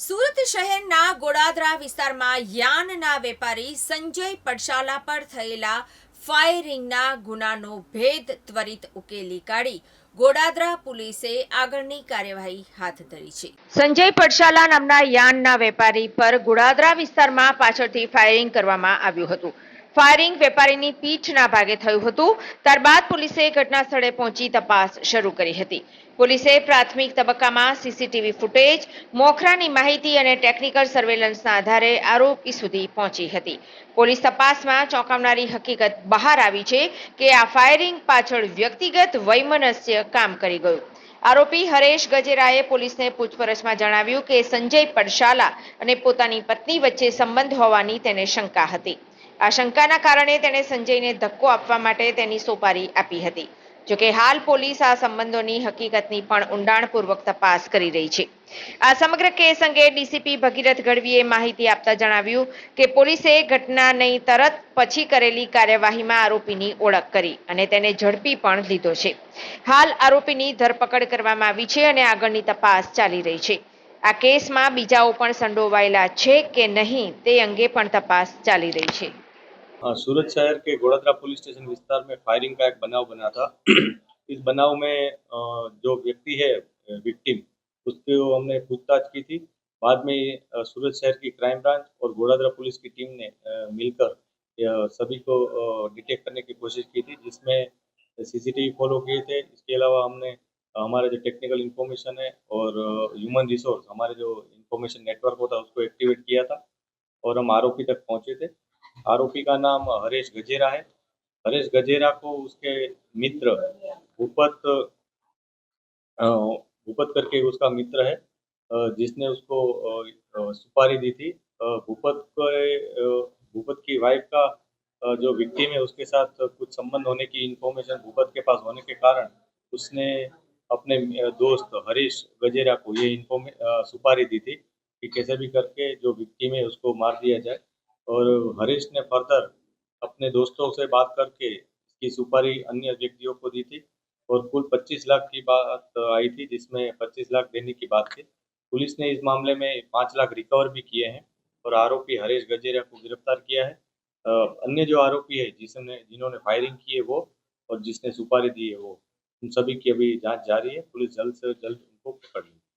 સુરત શહેરના ગોડાદરા વિસ્તારમાં યાનના વેપારી સંજય પડશાલા પર થયેલા ફાયરિંગના ગુનાનો ભેદ ત્વરિત ઉકેલી કાઢી ગોડાદરા પોલીસે આગળની કાર્યવાહી હાથ ધરી છે. સંજય પડશાલા નામના યાનના વેપારી પર ગોડાદરા વિસ્તારમાં પાછળથી ફાયરિંગ કરવામાં આવ્યું હતું. ફાયરિંગ વેપારીની પીઠના ભાગે થયું હતું. ત્યારબાદ પોલીસે ઘટના સ્થળે પહોંચી તપાસ શરૂ કરી હતી. પોલીસે પ્રાથમિક તબક્કામાં સીસીટીવી ફૂટેજ, મોખરાની માહિતી અને ટેકનિકલ સર્વેલન્સના આધારે આરોપી સુધી પહોંચી હતી. પોલીસ તપાસમાં ચોંકાવનારી હકીકત બહાર આવી છે કે આ ફાયરિંગ પાછળ વ્યક્તિગત વૈમનસ્ય કામ કરી ગયું. આરોપી હરેશ ગજેરાએ પોલીસને પૂછપરછમાં જણાવ્યું કે સંજય પડશાલા અને પોતાની પત્ની વચ્ચે સંબંધ હોવાની તેને શંકા હતી. આ શંકાના કારણે તેણે સંજયને ધક્કો આપવા માટે તેની સોપારી આપી હતી. જોકે હાલ પોલીસ આ સંબંધોની હકીકતની પણ ઊંડાણપૂર્વક તપાસ કરી રહી છે. આ સમગ્ર કેસ અંગે ડીસીપી ભગીરથ ગઢવીએ માહિતી આપતા જણાવ્યું કે પોલીસે ઘટનાની તરત પછી કરેલી કાર્યવાહીમાં આરોપીની ઓળખ કરી અને તેને ઝડપી પણ લીધો છે. હાલ આરોપીની ધરપકડ કરવામાં આવી છે અને આગળની તપાસ ચાલી રહી છે. આ કેસમાં બીજાઓ પણ સંડોવાયેલા છે કે નહીં તે અંગે પણ તપાસ ચાલી રહી છે. सूरत शहर के गोड़ादरा पुलिस स्टेशन विस्तार में फायरिंग का एक बनाव बना था। इस बनाव में जो व्यक्ति है, विक्टिम, उसको हमने पूछताछ की थी। बाद में सूरत शहर की क्राइम ब्रांच और गोड़ादरा पुलिस की टीम ने मिलकर सभी को डिटेक्ट करने की कोशिश की थी, जिसमें सीसीटीवी फॉलो किए थे। इसके अलावा हमने, हमारा जो टेक्निकल इन्फॉर्मेशन है और ह्यूमन रिसोर्स, हमारे जो इन्फॉर्मेशन नेटवर्क होता है उसको एक्टिवेट किया था और हम आरोपी तक पहुँचे थे। आरोपी का नाम हरेश गजेरा है। हरेश गजेरा को उसके मित्र भूपत भूपत करके उसका मित्र है जिसने उसको सुपारी दी थी। भूपत को भूपत की वाइफ का जो विक्टिम है, उसके साथ कुछ संबंध होने की इंफॉर्मेशन भूपत के पास होने के कारण उसने अपने दोस्त हरीश गजेरा को ये इन्फॉर्मे सुपारी दी थी कि कैसे भी करके जो विक्टिम है, उसको मार दिया जाए। और हरीश ने फर्दर अपने दोस्तों से बात करके इसकी सुपारी अन्य व्यक्तियों को दी थी और कुल 25 लाख की बात आई थी, जिसमें 25 लाख देने की बात थी। पुलिस ने इस मामले में 5 लाख रिकवर भी किए हैं और आरोपी हरीश गजेरिया को गिरफ़्तार किया है। अन्य जो आरोपी है, जिसने, जिन्होंने फायरिंग की है वो और जिसने सुपारी दी है वो, उन सभी की अभी जाँच जारी है। पुलिस जल्द से जल्द उनको पकड़ लेगी।